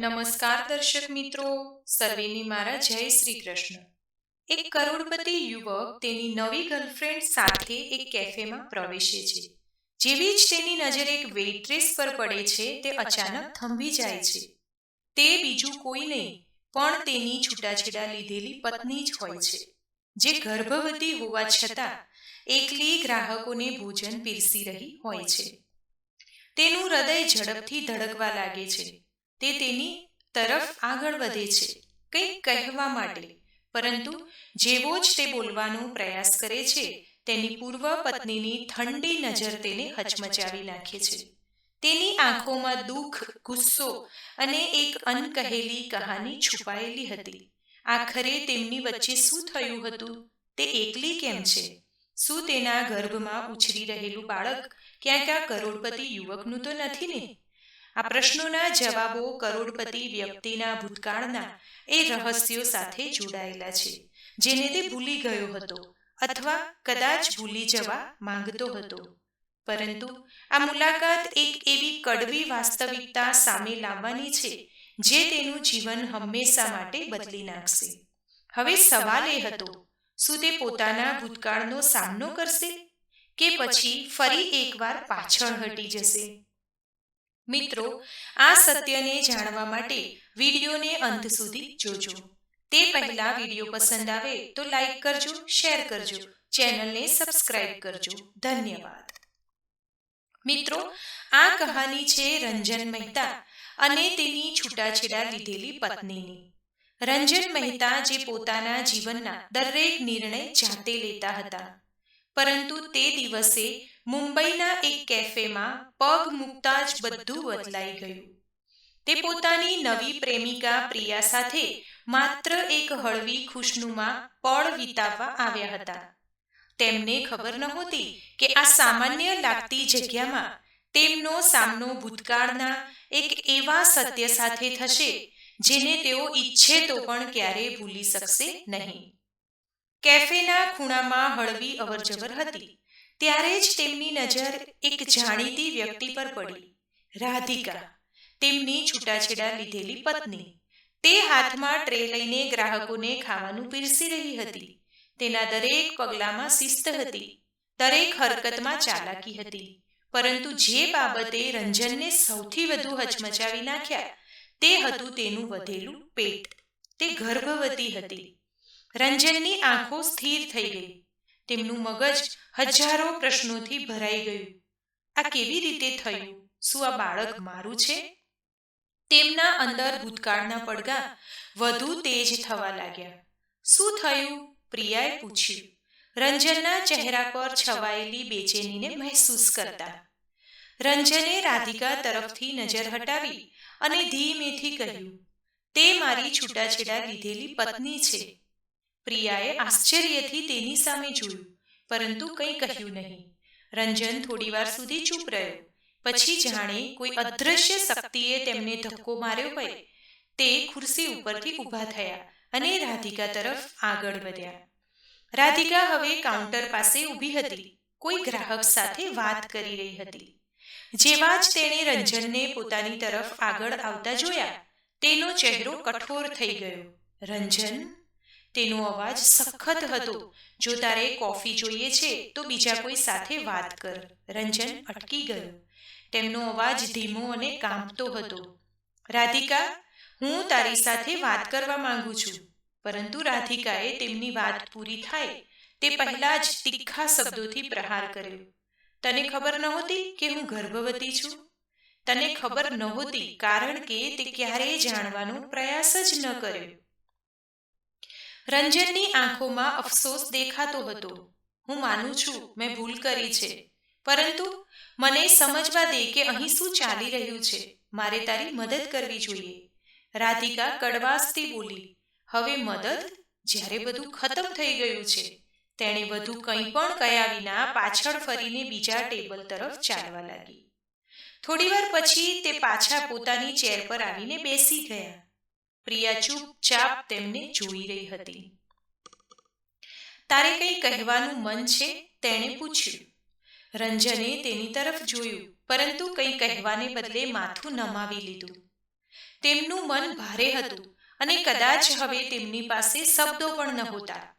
નમસ્કાર દર્શક મિત્રો, સર્વેની મારા જય શ્રી કૃષ્ણ. એક કરોડપતિ યુવક તેની નવી ગર્લફ્રેન્ડ સાથે એક કેફેમાં પ્રવેશે છે. જેવી જ તેની નજર એક વેઇટ્રેસ પર પડે છે, તે અચાનક થંભી જાય છે. તે બીજું કોઈ નહીં, પણ તેની છૂટાછેડા લીધેલી પત્ની જ હોય છે. જે ગર્ભવતી હોવા છતાં, એકલી ગ્રાહકોને ભોજન પીરસી રહી હોય છે. તેનું હૃદય ઝડપથી ધડકવા લાગે છે. તે તેની તરફ આગળ વધે છે, કંઈક કહેવા માટે. પરંતુ જેવો જ તે બોલવાનો પ્રયાસ કરે છે, તેની પૂર્વ પત્નીની ઠંડી નજર તેને હચમચાવી નાખે છે. તેની આંખોમાં દુઃખ, ગુસ્સો અને એક અનકહેલી કહાની છુપાયેલી હતી. આખરે તેમની વચ્ચે શું થયું હતું? તે એકલી કેમ છે? શું તેના ગર્ભમાં ઉછરી રહેલું બાળક ક્યાંક આ કરોડપતિ યુવકનું તો નથી ને? આ પ્રશ્નોના જવાબો કરોડપતિ વ્યક્તિના ભૂતકાળના એ રહસ્યો સાથે જોડાયેલા છે, જેને તે ભૂલી ગયો હતો અથવા કદાચ ભૂલી જવા માંગતો હતો. પરંતુ આ મુલાકાત એક એવી કડવી વાસ્તવિકતા સામે લાવવાની છે, જે તેનું જીવન હંમેશા માટે બદલી નાખશે. હવે સવાલ એ હતો, શું તે પોતાના ભૂતકાળનો સામનો કરશે? કે પછી ફરી એકવાર પાછળ હટી જશે? મિત્રો આ સત્યને જાણવા માટે વિડીયોને અંત સુધી જોજો. તે પહેલા વીડિયો પસંદ આવે તો લાઈક કરજો શેર કરજો. ચેનલને સબસ્ક્રાઇબ કરજો. ધન્યવાદ. મિત્રો આ કહાની છે રંજન મહેતા અને તેની છૂટાછેડા લીધેલી પત્નીની. રંજન મહેતા જે પોતાના જીવનના દરેક નિર્ણય જાતે લેતા હતા. પરંતુ તે દિવસે મુંબઈના એક કેફેમાં પગ મૂકતા જ બધું બદલાઈ ગયું. તે પોતાની નવી પ્રેમિકા પ્રિયા સાથે માત્ર એક હળવી ખુશનુમા પળ વિતાવવા આવ્યા હતા. તેમને ખબર નહોતી કે આ સામાન્ય લાગતી જગ્યામાં તેમનો સામનો ભૂતકાળના એક એવા સત્ય સાથે થશે જેને તેઓ ઈચ્છે તો પણ ક્યારેય ભૂલી શકશે નહીં. કેફેના ખૂણામાં હળવી અવરજવર હતી. ત્યારે જ તેમની નજર એક જાણીતી વ્યક્તિ પર પડી. રાધિકા, તેમની છૂટાછેડા લીધેલી પત્ની. તે હાથમાં ટ્રે લઈને ગ્રાહકોને ખાવાનું પીરસી રહી હતી. તેના દરેક પગલામાં શિસ્ત હતી. દરેક હરકતમાં ચાલાકી હતી. પરંતુ જે બાબતે રંજનને સૌથી વધુ હચમચાવી નાખ્યા, તે હતું તેનું વધેલું પેટ. તે ગર્ભવતી હતી. રંજનની આંખો સ્થિર થઈ ગઈ. તેમનું મગજ હજારો પ્રશ્નોથી ભરાઈ ગયું. આ કેવી રીતે થયું? શું આ બાળક મારું છે? તેમના અંદર ભૂતકાળના પડઘા વધુ તેજ થવા લાગ્યા. શું થયું? પ્રિયાએ પૂછ્યું. રંજનના ચહેરા પર છવાયેલી બેચેનીને મહેસૂસ કરતા. રંજને રાધિકા તરફથી નજર હટાવી અને ધીમેથી કહ્યું, તે મારી છૂટાછેડા લીધેલી પત્ની છે. પ્રિયાએ આશ્ચર્યથી તેની સામે જોયું, પરંતુ કંઈ કહ્યું નહીં. રંજન થોડીવાર સુધી ચૂપ રહ્યો, પછી જાણે કોઈ અદ્રશ્ય શક્તિએ તેમને ધક્કો માર્યો હોય. તે ખુરશી ઉપરથી ઊભા થયા અને રાધિકા તરફ આગળ વધ્યા. રાધિકા હવે કાઉન્ટર પાસે ઊભી હતી, કોઈ ગ્રાહક સાથે વાત કરી રહી હતી. જેવા જ તેણે રંજનને પોતાની તરફ આગળ આવતા જોયા, તેનો ચહેરો કઠોર થઈ ગયો. રંજન? તેનો અવાજ સખત હતો. જો તારે કોફી જોઈએ છે, તો બીજા કોઈ સાથે વાત કર. રંજન અટકી ગયો. તેમનો અવાજ ધીમો અને કાંપતો હતો. રાધિકા, હું તારી સાથે વાત કરવા માંગુ છું. પરંતુ રાધિકાએ તેમની વાત પૂરી થાય. તે પહેલા જ તીખા શબ્દોથી પ્રહાર કર્યો. તને ખબર નહોતી કે હું ગર્ભવતી છું? તને ખબર નહોતી કારણ કે તે ક્યારેય જાણવાનો પ્રયાસ જ ન કર્યો. રંજનની આંખોમાં અફસોસ દેખાતો હતો. હું માનું છું, મેં ભૂલ કરી છે. પરંતુ મને સમજવા દે કે અહીં શું ચાલી રહ્યું છે. મારે તારી મદદ કરવી જોઈએ. રાધિકા કડવાશથી બોલી, હવે મદદ? જ્યારે બધું ખતમ થઈ ગયું છે. તેણે વધુ કંઈ પણ કયા વિના પાછળ ફરીને બીજા ટેબલ તરફ ચાલવા લાગી. થોડીવાર પછી તે પાછા પોતાની ચેર પર આવીને બેસી ગયા. પ્રિયા ચૂપચાપ તેમને જોઈ રહી હતી. તારે કંઈ કહેવાનું મન છે? તેણે પૂછ્યું. રંજને તેની તરફ જોયું, પરંતુ કંઈ કહેવાને બદલે માથું નમાવી લીધું. તેમનું મન ભારે હતું અને કદાચ હવે તેમની પાસે શબ્દો પણ નહોતા.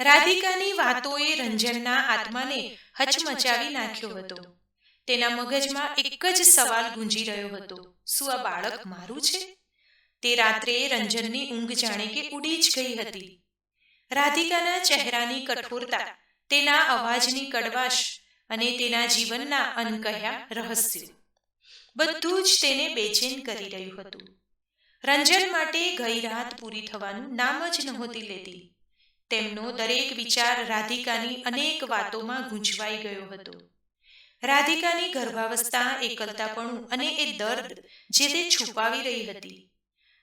રાધિકાની વાતોએ રંજનના આત્માને હચમચાવી નાખ્યો હતો. તેના મગજમાં એક જ સવાલ ગુંજી રહ્યો હતો. શું આ બાળક મારું છે? તે રાત્રે રંજનની ઊંઘ જાણે કે ઉડી જ ગઈ હતી. રાધિકાના ચહેરાની કઠોરતા, તેના અવાજની કડવાશ અને તેના જીવનના અનકહ્યા રહસ્યો, બધું જ તેને બેચેન કરી રહ્યું હતું. રંજન માટે ગઈ રાત પૂરી થવાનું નામ જ નહોતી લેતી. તેમનો દરેક વિચાર રાધિકાની અનેક વાતોમાં ગૂંચવાઈ ગયો હતો. રાધિકાની ગર્ભાવસ્થા, એકલતાપણું અને એ દર્દ જે તે છુપાવી રહી હતી.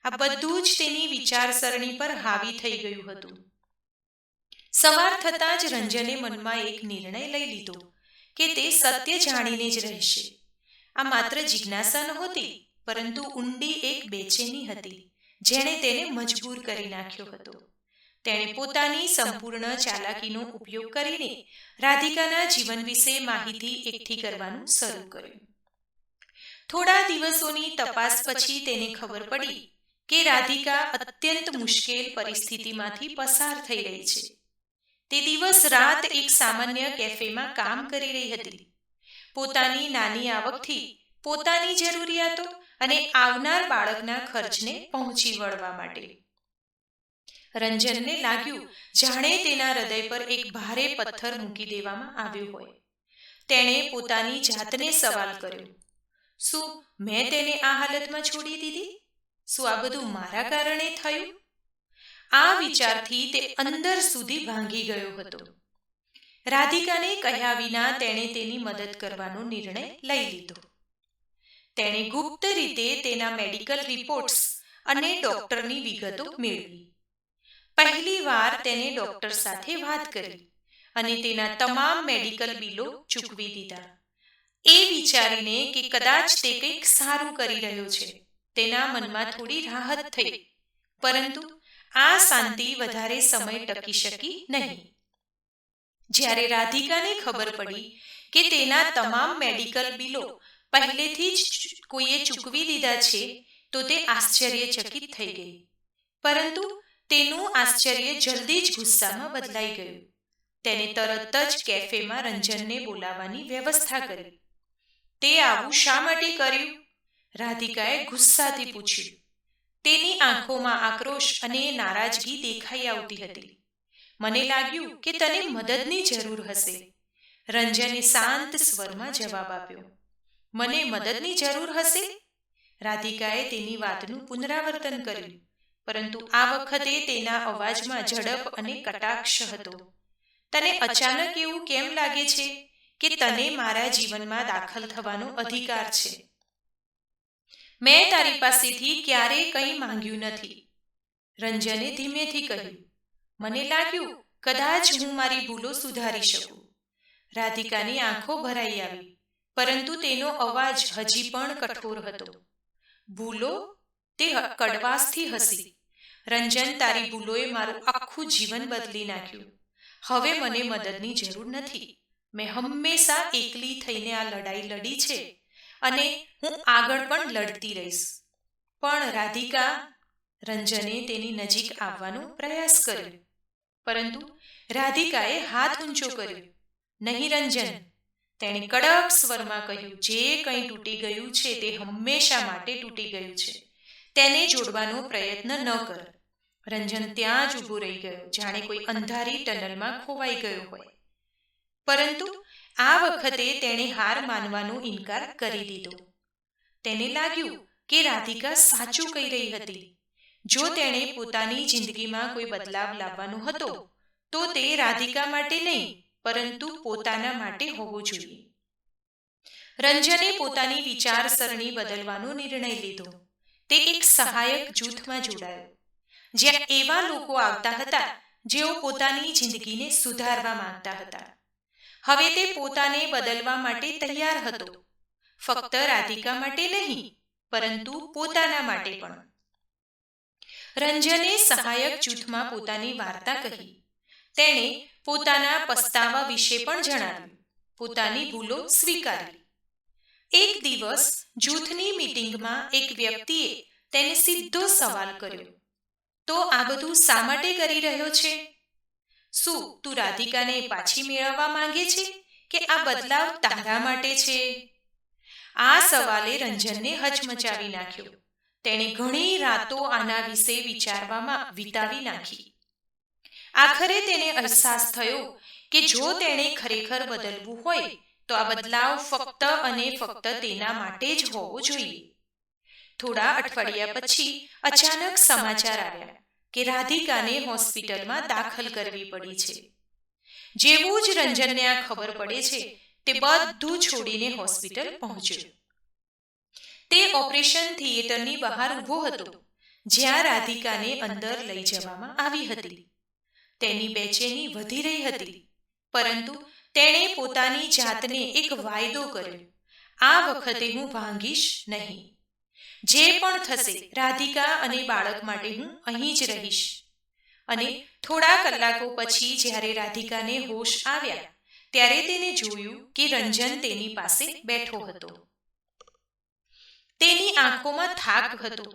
આ બધું જ તેની વિચારસરણી પર હાવી થઈ ગયું હતું. સવાર થતાં જ રંજને મનમાં એક નિર્ણય લઈ લીધો કે તે સત્ય જાણીને જ રહેશે. આ માત્ર જિજ્ઞાસા નહોતી, પરંતુ ઊંડી એક બેચેની હતી, જેણે તેને મજબૂર કરી નાખ્યો હતો. તેણે પોતાની સંપૂર્ણ ચાલાકીનો ઉપયોગ કરીને રાધિકાના જીવન વિશે માહિતી એકઠી કરવાનું શરૂ કર્યું. થોડા દિવસોની તપાસ પછી તેને ખબર પડી કે રાધિકા અત્યંત મુશ્કેલ પરિસ્થિતિમાંથી પસાર થઈ રહી છે. તે દિવસ રાત એક સામાન્ય કેફેમાં કામ કરી રહી હતી. પોતાની નાની આવકથી પોતાની જરૂરિયાતો અને આવનાર બાળકના ખર્ચને પહોંચી વળવા માટે રંજનને લાગ્યું, જાણે તેના હૃદય પર એક ભારે પથ્થર મૂકી દેવામાં આવ્યો હોય. તેણે પોતાની જાતને સવાલ કર્યો, શું મેં તેને આ હાલતમાં છોડી દીધી? શું આ બધું મારા કારણે થયું? આ વિચારથી તે અંદર સુધી ભાંગી ગયો હતો. રાધિકાને કહ્યા વિના તેણે તેની મદદ કરવાનો નિર્ણય લઈ લીધો. તેણે ગુપ્ત રીતે તેના મેડિકલ રિપોર્ટ્સ અને ડોક્ટરની વિગતો મેળવી. પહેલી વાર તેને ડોક્ટર સાથે વાત કરી અને તેના તમામ મેડિકલ બિલો ચૂકવી દીધા. એ વિચારીને કે કદાચ તે કંઈક સારું કરી રહ્યો છે, તેના મનમાં થોડી રાહત થઈ, પરંતુ આ શાંતિ વધારે સમય ટકી શકી નહીં. જ્યારે રાધિકાને ખબર પડી કે તેના તમામ મેડિકલ બિલો પહેલેથી જ કોઈએ ચૂકવી દીધા છે, તો તે આશ્ચર્યચકિત થઈ ગઈ. પરંતુ તેનું આશ્ચર્ય જલ્દી જ ગુસ્સામાં બદલાઈ ગયું. તેને તરત જ કેફેમાં રંજનને બોલાવવાની વ્યવસ્થા કરી. તે આવું શા માટે કર્યું? રાધિકાએ ગુસ્સાથી પૂછ્યું. તેની આંખોમાં આક્રોશ અને નારાજગી દેખાઈ આવતી હતી. મને લાગ્યું કે તને મદદની જરૂર હશે. રંજને શાંત સ્વરમાં જવાબ આપ્યો. મને મદદની જરૂર હશે? રાધિકાએ તેની વાતનું પુનરાવર્તન કર્યું. પરંતુ આ વખતે તેના અવાજમાં ઝડપ અને કટાક્ષ હતો. તને અચાનક એવું કેમ લાગે છે કે તને મારા જીવનમાં દાખલ થવાનો અધિકાર છે? મેં તારી પાસેથી ક્યારેય કંઈ માંગ્યું નથી. રંજને ધીમેથી કહ્યું, મને લાગ્યું કદાચ હું મારી ભૂલો સુધારી શકું. રાધિકાની આંખો ભરાઈ આવી, પરંતુ તેનો અવાજ હજી પણ કઠોર હતો. ભૂલો? તે કડવાશથી હસી. રંજન તારી ભૂલોએ મારું આખું જીવન બદલી નાખ્યું. હવે મને મદદની જરૂર નથી. મેં હંમેશા એકલી થઈને આ લડાઈ લડી છે અને હું આગળ પણ લડતી રહીશ. પણ રાધિકા, રંજને તેની નજીક આવવાનો પ્રયાસ કર્યો. પરંતુ રાધિકાએ હાથ ઊંચો કર્યો. નહીં રંજન, તેણે કડક સ્વરમાં કહ્યું. જે કંઈ તૂટી ગયું છે તે હંમેશા માટે તૂટી ગયું છે. તેને જોડવાનો પ્રયત્ન ન કર. રંજન ત્યાં જ ઊભું રહી ગયો, જાણે કોઈ અંધારી ટનલમાં ખોવાઈ ગયો હોય. પરંતુ આ વખતે તેણે હાર માનવાનો ઇનકાર કરી દીધો. તેને લાગ્યું કે રાધિકા સાચું કહી રહી હતી. જો તેણે પોતાની જિંદગીમાં કોઈ બદલાવ લાવવાનો હતો, તો તે રાધિકા માટે નહીં, પરંતુ પોતાના માટે હોવો જોઈએ. રંજને પોતાની વિચારસરણી બદલવાનો નિર્ણય લીધો. તે એક સહાયક જૂથમાં જોડાયો. જ્યાં એવા લોકો આવતા હતા, જેઓ પોતાની જિંદગીને સુધારવા માંગતા હતા. હવે તે પોતાને બદલવા માટે તૈયાર હતો. ફક્ત રાધિકા માટે નહીં, પરંતુ પોતાના માટે પણ. રંજને સહાયક જૂથમાં પોતાની વાર્તા કહી. તેણે પોતાના પસ્તાવા વિશે પણ જણાવ્યું. પોતાની ભૂલો સ્વીકારી. એક દિવસ જૂથની મીટિંગમાં એક વ્યક્તિએ તેને સીધો સવાલ કર્યો. તો આ બધું શા માટે કરી રહ્યો છે? શું તું રાધિકાને પાછી મેળવવા માંગે છે કે આ બદલાવ તારા માટે છે? આ સવાલે રંજનને હચમચાવી નાખ્યો. તેણે ઘણી રાતો આના વિશે વિચારવામાં વિતાવી નાખી. આખરે તેને અહેસાસ થયો કે જો તેણે ખરેખર બદલવું હોય, તો આ બદલાવ ફક્ત અને ફક્ત તેના માટે જ હોવો જોઈએ. થોડા અઠવાડિયા પછી અચાનક સમાચાર આવ્યા કે રાધિકાને હોસ્પિટલમાં દાખલ કરવી પડી છે. જેવું જ રંજનને આ ખબર પડે છે, તે બધું છોડીને હોસ્પિટલ પહોંચ્યો. તે ઓપરેશન થિયેટરની બહાર ઊભો હતો, જ્યાં રાધિકાને અંદર લઈ જવામાં આવી હતી. તેની બેચેની વધી રહી હતી, પરંતુ તેણે પોતાની જાતને એક વાયદો કર્યો. આ વખતે હું ભાંગીશ નહીં. જે પણ થશે, રાધિકા અને બાળક માટે હું અહીં જ રહીશ. અને થોડા કલાકો પછી જ્યારે રાધિકાને હોશ આવ્યા, ત્યારે તેને જોયું કે રંજન તેની પાસે બેઠો હતો. તેની આંખોમાં થાક હતો,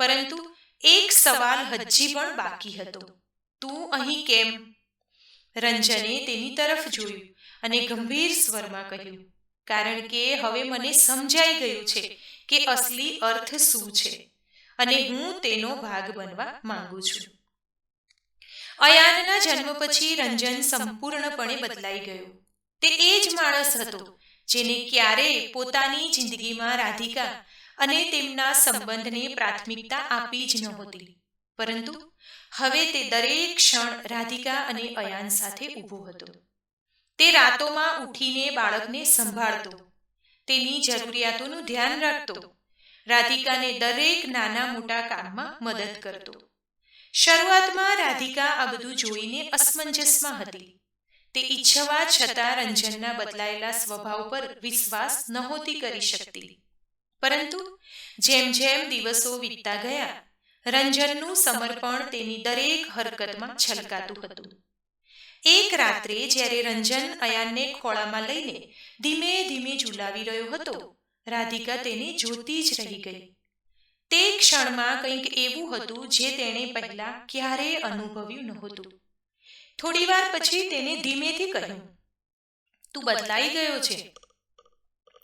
પરંતુ એક સવાલ હજી પણ બાકી હતો. તું અહીં કેમ? રંજને તેની તરફ જોયું અને ગંભીર સ્વરમાં કહ્યું, કારણ કે હવે મને સમજાઈ ગયું છે કે અસલી અર્થ શું છે? અને હું તેનો ભાગ બનવા માંગુ છું. અયાનના જન્મ પછી રંજન સંપૂર્ણપણે બદલાઈ ગયો. તે એ જ માણસ હતો જેને ક્યારેય પોતાની જિંદગીમાં રાધિકા અને તેમના સંબંધને પ્રાથમિકતા આપી જ નહોતી. પરંતુ હવે તે દરેક ક્ષણ રાધિકા અને અયાન સાથે ઊભો હતો. તે રાતોમાં ઉઠીને બાળકને સંભાળતો તેની જરૂરિયાતોનું ધ્યાન રાખતો. રાધિકાને દરેક નાના મોટા કામમાં મદદ કરતો. શરૂઆતમાં રાધિકા આ બધું જોઈને અસમંજસમાં હતી. તે ઈચ્છવા છતાં રંજનના બદલાયેલા સ્વભાવ પર વિશ્વાસ નહોતી કરી શકતી. પરંતુ જેમ જેમ દિવસો વીતતા ગયા, રંજનનું સમર્પણ તેની દરેક હરકતમાં છલકાતું હતું. એક રાત્રે જ્યારે રંજન અયાનને ખોળામાં લઈને ધીમે ધીમે ઝુલાવી રહ્યો હતો, રાધિકા તેને જોતી જ રહી ગઈ. તે ક્ષણમાં કંઈક એવું હતું જે તેણે પહેલા ક્યારેય અનુભવ્યું નહોતું. થોડીવાર પછી તેને ધીમેથી કહ્યું, તું બદલાઈ ગયો છે.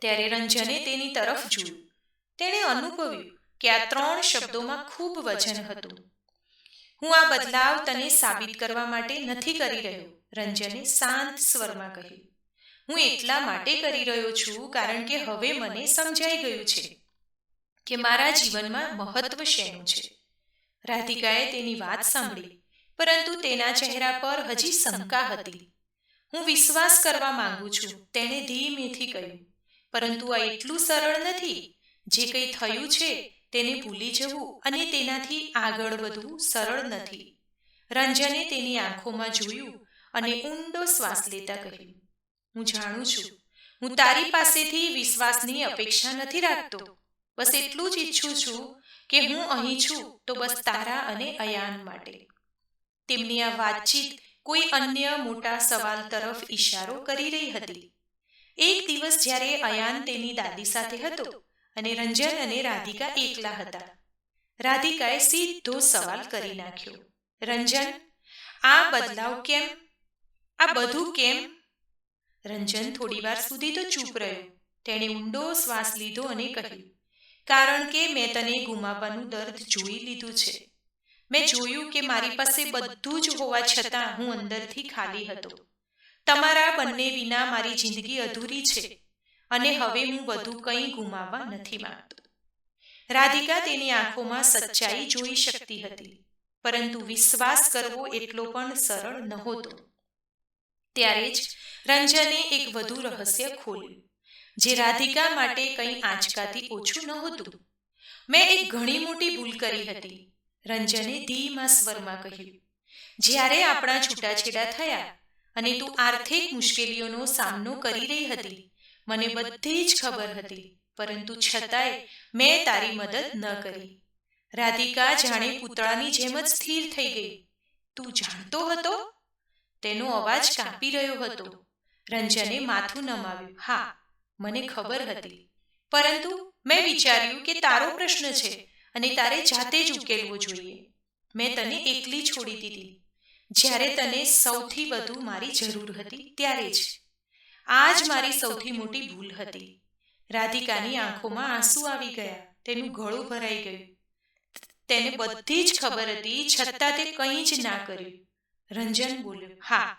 ત્યારે રંજને તેની તરફ જોયું. તેણે અનુભવ્યું કે આ ત્રણ શબ્દોમાં ખૂબ વજન હતું. હું આ બદલાવ તને સાબિત કરવા માટે નથી કરી રહ્યો, રંજને શાંત સ્વરમાં કહ્યું. હું એટલા માટે કરી રહ્યો છું કારણ કે હવે મને સમજાઈ ગયું છે કે મારા જીવનમાં મહત્વ શેનું છે. રાધિકાએ તેની વાત સાંભળી, પરંતુ તેના ચહેરા પર હજી શંકા હતી. હું વિશ્વાસ કરવા માંગુ છું, તેણે ધીમેથી કહ્યું, પરંતુ આ એટલું સરળ નથી, જે કંઈ થયું છે તેને ભૂલી જવું અને તેનાથી આગળ વધવું સરળ નથી. રંજને તેની આંખોમાં જોયું અને ઊંડો શ્વાસ લેતા કહ્યું, હું જાણું છું. હું તારી પાસેથી વિશ્વાસની અપેક્ષા નથી રાખતો. બસ એટલું જ ઈચ્છું છું કે હું અહીં છું તો બસ તારા અને અયાન માટે. તેમની આ વાતચીત કોઈ અન્ય મોટા સવાલ તરફ ઈશારો કરી રહી હતી. એક દિવસ જ્યારે અયાન તેની દાદી સાથે હતો અને રંજન અને રાધિકા એકલા હતા. રાધિકાએ સીધો સવાલ કરી નાખ્યો. રંજન, આ બદલાવ કેમ? આ બધું કેમ? રંજન થોડીવાર સુધી તો ચૂપ રહ્યો. તેણે ઊંડો શ્વાસ લીધો અને કહ્યું, કારણ કે મેં તને ગુમાવવાનું દર્દ જોઈ લીધું છે. મેં જોયું કે મારી પાસે બધું જ હોવા છતાં હું અંદરથી ખાલી હતો. તમારા બંને વિના મારી જિંદગી અધૂરી છે. અને હવે હું વધુ કંઈ ગુમાવવા નથી માંગતો. રાધિકા તેની આંખોમાં સચ્ચાઈ જોઈ શકતી હતી પરંતુ વિશ્વાસ કરવો એટલો પણ સરળ નહોતો. ત્યારે જ રંજને એક વધુ રહસ્ય ખોલ્યું જે રાધિકા માટે કંઈ આંચકાથી ઓછું નહોતું. મેં એક ઘણી મોટી ભૂલ કરી હતી રંજને ધીમા સ્વરમાં કહ્યું. જ્યારે આપણા છૂટાછેડા થયા અને તું આર્થિક મુશ્કેલીઓનો સામનો કરી રહી હતી મને બધી જ ખબર હતી, પરંતુ છતાંય મેં તારી મદદ ન કરી. રાધિકા જાણે પૂતળાની જેમ જ સ્થિર થઈ ગઈ. તું જાણતો હતો? તેનો અવાજ કાપી રહ્યો હતો. રંજને માથું નમાવ્યું. હા, મને ખબર હતી. પરંતુ મેં વિચાર્યું કે તારો પ્રશ્ન છે અને તારે જાતે જ ઉકેલવો જોઈએ. મેં તને એકલી છોડી દીધી. જ્યારે તને સૌથી વધુ મારી જરૂર હતી ત્યારે જ. આ જ મારી સૌથી મોટી ભૂલ હતી. રાધિકાની આંખોમાં આંસુ આવી ગયા. તેનું ગળું ભરાઈ ગયું. તેને બધી જ ખબર હતી છતાં તે કંઈ જ ના કર્યું. રંજન બોલ્યો હા.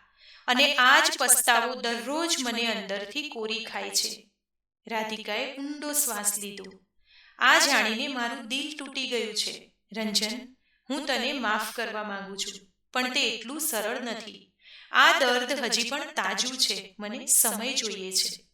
અને આ જ પસ્તાવો દરરોજ મને અંદરથી કોરી ખાય છે. રાધિકાએ ઊંડો શ્વાસ લીધો. આ જાણીને મારું દિલ તૂટી ગયું છે. રંજન હું તને માફ કરવા માંગુ છું. પણ તે એટલું સરળ નથી. આ દર્દ હજી પણ તાજું છે. મને સમય જોઈએ છે.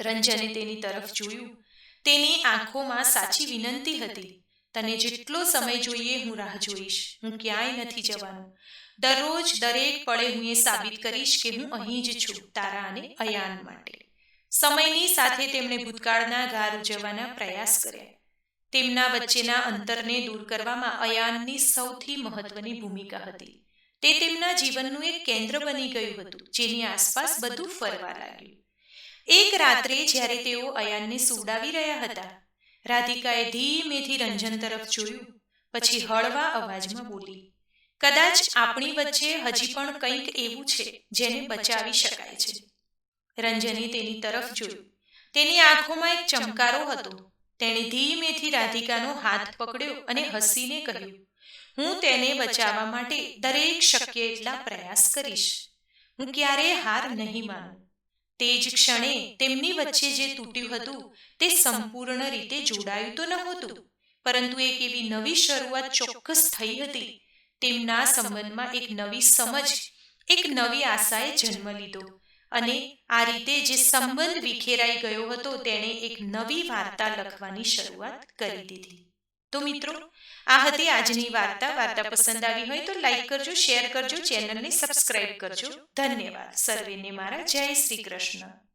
રંજને તેની તરફ જોયું. તેની આંખોમાં સાચી વિનંતી હતી. તને જેટલો સમય જોઈએ હું રાહ જોઈશ. હું ક્યાંય નથી જવાનું. દરરોજ દરેક પળે હું એ સાબિત કરીશ કે હું અહીં જ છું, તારા અને અયાન માટે. સમયની સાથે તેમણે ભૂતકાળના ગાર ઉજવવાના પ્રયાસ કર્યા. તેમના વચ્ચેના અંતરને દૂર કરવામાં અયાનની સૌથી મહત્વની ભૂમિકા હતી. તે તેમના જીવનનું એક કેન્દ્ર બની ગયું હતું, જેની આસપાસ બધું ફરવા લાગ્યું. એક રાત્રે જ્યારે તેઓ અયાનને સુવડાવી રહ્યા હતા, રાધિકાએ ધીમેથી રંજન તરફ જોયું, પછી હળવા અવાજમાં બોલી, કદાચ આપણી વચ્ચે હજી પણ કંઈક એવું છે જેને બચાવી શકાય છે. રંજને તેની તરફ જોયું. તેની આંખોમાં એક ચમકારો હતો. તેણે ધીમેથી રાધિકાનો હાથ પકડ્યો અને હસીને કહ્યું હું તેને બચાવવા માટે દરેક શક્ય એટલા પ્રયાસ કરીશ. હું ક્યારેય હાર નહીં માનું. તે જ ક્ષણે તેમની વચ્ચે જે તૂટ્યું હતું તે સંપૂર્ણ રીતે જોડાયું તો નહોતું પરંતુ એક એવી નવી શરૂઆત ચોક્કસ થઈ હતી. તેમના સંબંધમાં એક નવી સમજ એક નવી આશાએ જન્મ લીધો. અને આ રીતે જે સંબંધ વિખેરાઈ ગયો હતો તેણે એક નવી વાર્તા લખવાની શરૂઆત કરી દીધી. તો મિત્રો આ હતી આજની વાર્તા વાર્તા પસંદ આવી હોય તો લાઈક કરજો શેર કરજો ચેનલને સબસ્ક્રાઇબ કરજો. ધન્યવાદ. સર્વેને મારા જય શ્રી કૃષ્ણ.